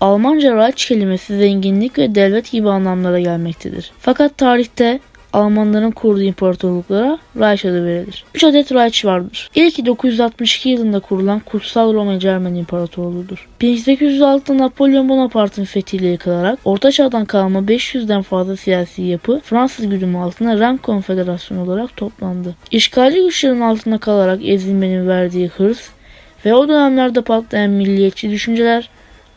Almanca Reich kelimesi zenginlik ve devlet gibi anlamlara gelmektedir. Fakat tarihte Almanların kurduğu imparatorluklara Reich adı verilir. 3 adet Reich vardır. İlki 962 yılında kurulan Kutsal Roma Cermen İmparatorluğu'dur. 1806'da Napolyon Bonaparte'ın fethiyle yıkılarak Orta Çağ'dan kalma 500'den fazla siyasi yapı Fransız güdümü altında Ren Konfederasyonu olarak toplandı. İşgalci güçlerin altında kalarak ezilmenin verdiği hırs ve o dönemlerde patlayan milliyetçi düşünceler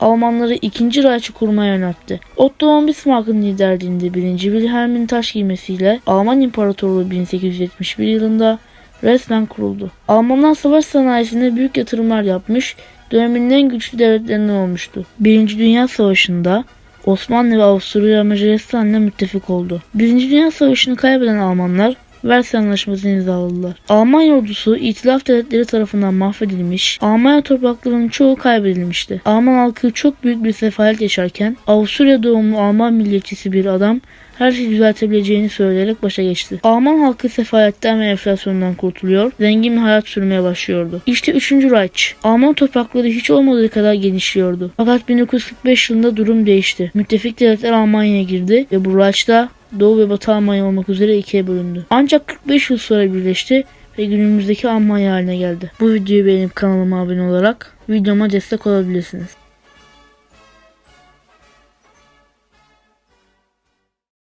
Almanları 2. Reich'i kurmaya yöneltti. Otto von Bismarck'ın liderliğinde 1. Wilhelm'in taş giymesiyle Alman İmparatorluğu 1871 yılında resmen kuruldu. Almanlar savaş sanayisine büyük yatırımlar yapmış, dönemin en güçlü devletlerinden olmuştu. 1. Dünya Savaşı'nda Osmanlı ve Avusturya Macaristan'la müttefik oldu. 1. Dünya Savaşı'nı kaybeden Almanlar Versay Anlaşması'nı imzaladılar. Alman ordusu İtilaf devletleri tarafından mahvedilmiş, Almanya topraklarının çoğu kaybedilmişti. Alman halkı çok büyük bir sefalet yaşarken Avusturya doğumlu Alman milliyetçisi bir adam her şeyi düzeltebileceğini söyleyerek başa geçti. Alman halkı sefaletten ve enflasyondan kurtuluyor, zengin bir hayat sürmeye başlıyordu. İşte 3. Reich. Alman toprakları hiç olmadığı kadar genişliyordu. Fakat 1945 yılında durum değişti. Müttefik devletler Almanya'ya girdi ve bu Reich'ta Doğu ve Batı Almanya olmak üzere ikiye bölündü. Ancak 45 yıl sonra birleşti ve günümüzdeki Almanya haline geldi. Bu videoyu beğenip kanalıma abone olarak videoma destek olabilirsiniz.